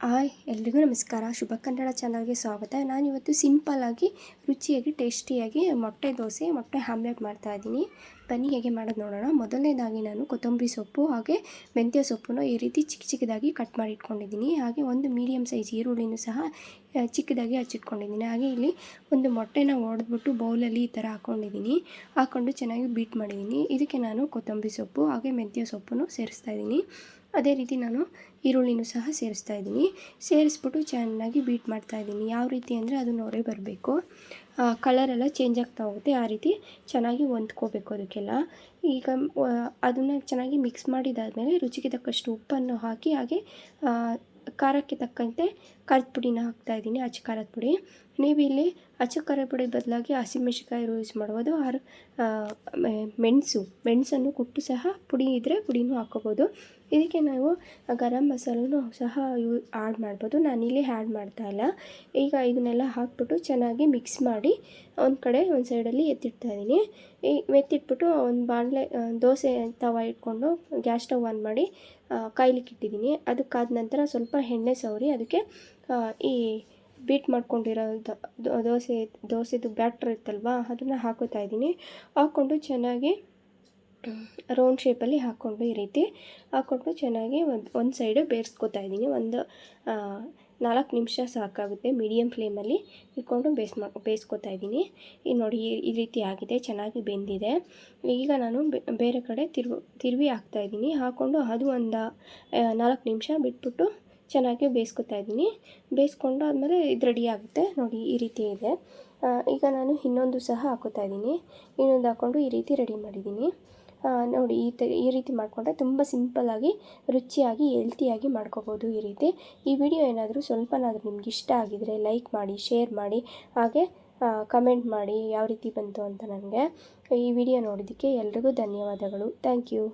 Hi, ಎಲ್ರಿಗೂ ನಮಸ್ಕಾರ. ಶುಭ ಕನ್ನಡ ಚಾನಲ್ಗೆ ಸ್ವಾಗತ. ನಾನಿವತ್ತು ಸಿಂಪಲ್ಲಾಗಿ ರುಚಿಯಾಗಿ, ಟೇಸ್ಟಿಯಾಗಿ ಮೊಟ್ಟೆ ದೋಸೆ, ಮೊಟ್ಟೆ ಆಮ್ಲೆಟ್ ಮಾಡ್ತಾಯಿದ್ದೀನಿ ಬನ್ನಿ, ಹೇಗೆ ಮಾಡೋದು ನೋಡೋಣ. ಮೊದಲನೇದಾಗಿ ನಾನು ಕೊತ್ತಂಬರಿ ಸೊಪ್ಪು ಹಾಗೆ ಮೆಂತ್ಯ ಸೊಪ್ಪನ್ನು ಈ ರೀತಿ ಚಿಕ್ಕ ಚಿಕ್ಕದಾಗಿ ಕಟ್ ಮಾಡಿ ಇಟ್ಕೊಂಡಿದ್ದೀನಿ. ಹಾಗೆ ಒಂದು ಮೀಡಿಯಮ್ ಸೈಜ್ ಈರುಳ್ಳಿನೂ ಸಹ ಚಿಕ್ಕದಾಗಿ ಹಚ್ಚಿಟ್ಕೊಂಡಿದ್ದೀನಿ. ಹಾಗೆ ಇಲ್ಲಿ ಒಂದು ಮೊಟ್ಟೆನ ಒಡೆದ್ಬಿಟ್ಟು ಬೌಲಲ್ಲಿ ಈ ಥರ ಹಾಕ್ಕೊಂಡಿದ್ದೀನಿ ಹಾಕ್ಕೊಂಡು ಚೆನ್ನಾಗಿ ಬೀಟ್ ಮಾಡಿದ್ದೀನಿ. ಇದಕ್ಕೆ ನಾನು ಕೊತ್ತಂಬರಿ ಸೊಪ್ಪು ಹಾಗೆ ಮೆಂತ್ಯ ಸೊಪ್ಪನ್ನು ಸೇರಿಸ್ತಾ ಇದ್ದೀನಿ. ಅದೇ ರೀತಿ ನಾನು ಈರುಳ್ಳಿನೂ ಸಹ ಸೇರಿಸ್ತಾ ಇದ್ದೀನಿ. ಸೇರಿಸ್ಬಿಟ್ಟು ಚೆನ್ನಾಗಿ ಬೀಟ್ ಮಾಡ್ತಾ ಇದ್ದೀನಿ. ಯಾವ ರೀತಿ ಅಂದರೆ ಅದು ನೊರೆ ಬರಬೇಕು. ಕಲರೆಲ್ಲ ಚೇಂಜ್ ಆಗ್ತಾ ಹೋಗುತ್ತೆ. ಆ ರೀತಿ ಚೆನ್ನಾಗಿ ಹೊಂದ್ಕೋಬೇಕು ಅದಕ್ಕೆಲ್ಲ. ಈಗ ಅದನ್ನು ಚೆನ್ನಾಗಿ ಮಿಕ್ಸ್ ಮಾಡಿದಾದಮೇಲೆ ರುಚಿಗೆ ತಕ್ಕಷ್ಟು ಉಪ್ಪನ್ನು ಹಾಕಿ ಹಾಗೆ ಖಾರಕ್ಕೆ ತಕ್ಕಂತೆ ಖಾರದ ಪುಡಿನ ಹಾಕ್ತಾಯಿದ್ದೀನಿ ಅಚ್ಚ ಖಾರದ ಪುಡಿ. ನೀವು ಇಲ್ಲಿ ಅಚ್ಚ ಬದಲಾಗಿ ಪುಡಿ ಬದಲಾಗಿ ಹಸಿಮೆಣ್ಸಿಕಾಯಿ ಯೂಸ್ ಮಾಡ್ಬೋದು. ಆರು ಮೆಣಸು, ಮೆಣಸನ್ನು ಕುಟ್ಟು ಸಹ ಪುಡಿ ಇದ್ದರೆ ಪುಡಿನೂ ಹಾಕೋಬೋದು ಇದಕ್ಕೆ ನಾವು ಗರಂ ಮಸಾಲೂ ಸಹ ಯೂ ಆ್ಯಡ್ ಮಾಡ್ಬೋದು. ನಾನಿಲ್ಲಿ ಆ್ಯಡ್ ಮಾಡ್ತಾಯಿಲ್ಲ ಈಗ ಇದನ್ನೆಲ್ಲ ಹಾಕ್ಬಿಟ್ಟು ಚೆನ್ನಾಗಿ ಮಿಕ್ಸ್ ಮಾಡಿ ಒಂದು ಕಡೆ ಒಂದು ಸೈಡಲ್ಲಿ ಎತ್ತಿಡ್ತಾ ಇದ್ದೀನಿ ಈ ಎತ್ತಿಟ್ಬಿಟ್ಟು ಒಂದು ಬಾಣಲೆ ದೋಸೆ ತವ ಇಟ್ಕೊಂಡು ಗ್ಯಾಸ್ ಸ್ಟವ್ ಆನ್ ಮಾಡಿ ಕಾಯ್ಲಿಕ್ಕೆ ಇಟ್ಟಿದ್ದೀನಿ ಅದಕ್ಕಾದ ನಂತರ ಸ್ವಲ್ಪ ಎಣ್ಣೆ ಸವರಿ. ಅದಕ್ಕೆ ಈ ಬೀಟ್ ಮಾಡ್ಕೊಂಡಿರೋ ದೋಸೆ, ದೋಸೆದು ಬ್ಯಾಟ್ರ್ ಇತ್ತಲ್ವ? ಅದನ್ನು ಹಾಕೋತಾ ಇದ್ದೀನಿ. ಹಾಕ್ಕೊಂಡು ಚೆನ್ನಾಗಿ ರೌಂಡ್ ಶೇಪಲ್ಲಿ ಹಾಕ್ಕೊಂಡು ಈ ರೀತಿ ಹಾಕ್ಕೊಂಡು ಚೆನ್ನಾಗಿ ಒಂದು ಒಂದು ಸೈಡು ಬೇಯಿಸ್ಕೊತಾ ಇದ್ದೀನಿ. ಒಂದು ನಾಲ್ಕು ನಿಮಿಷ ಸಾಕಾಗುತ್ತೆ ಮೀಡಿಯಮ್ ಫ್ಲೇಮಲ್ಲಿ ಇಟ್ಕೊಂಡು ಬೇಯಿಸ್ ಮಾ ಬೇಯಿಸ್ಕೊತಾ ಇದ್ದೀನಿ. ಈ ನೋಡಿ, ಈ ರೀತಿ ಆಗಿದೆ, ಚೆನ್ನಾಗಿ ಬೆಂದಿದೆ. ಈಗ ನಾನು ಬೇರೆ ಕಡೆ ತಿರ್ವಿ, ತಿರುವಿ ಹಾಕ್ತಾಯಿದ್ದೀನಿ ಹಾಕ್ಕೊಂಡು ಅದು ಒಂದು ನಾಲ್ಕು ನಿಮಿಷ ಬಿಟ್ಬಿಟ್ಟು ಚೆನ್ನಾಗಿ ಬೇಯಿಸ್ಕೊತಾ ಇದ್ದೀನಿ. ಬೇಯಿಸ್ಕೊಂಡು ಆದಮೇಲೆ ಇದು ರೆಡಿ ಆಗುತ್ತೆ. ನೋಡಿ, ಈ ರೀತಿ ಇದೆ. ಈಗ ನಾನು ಇನ್ನೊಂದು ಸಹ ಹಾಕೋತಾ ಇದ್ದೀನಿ. ಇನ್ನೊಂದು ಹಾಕ್ಕೊಂಡು ಈ ರೀತಿ ರೆಡಿ ಮಾಡಿದ್ದೀನಿ. ನೋಡಿ, ಈ ಥರ ಈ ರೀತಿ ಮಾಡಿಕೊಂಡ್ರೆ ತುಂಬ ಸಿಂಪಲ್ಲಾಗಿ ರುಚಿಯಾಗಿ ಹೆಲ್ತಿಯಾಗಿ ಮಾಡ್ಕೋಬೋದು ಈ ರೀತಿ. ಈ ವಿಡಿಯೋ ಏನಾದರೂ ಸ್ವಲ್ಪನಾದರೂ ನಿಮ್ಗೆ ಇಷ್ಟ ಆಗಿದರೆ ಲೈಕ್ ಮಾಡಿ ಶೇರ್ ಮಾಡಿ, ಹಾಗೆ ಕಮೆಂಟ್ ಮಾಡಿ, ಯಾವ ರೀತಿ ಬಂತು ಅಂತ ನನಗೆ ಈ ವಿಡಿಯೋ ನೋಡಿದ್ದಕ್ಕೆ ಎಲ್ರಿಗೂ ಧನ್ಯವಾದಗಳು. Thank you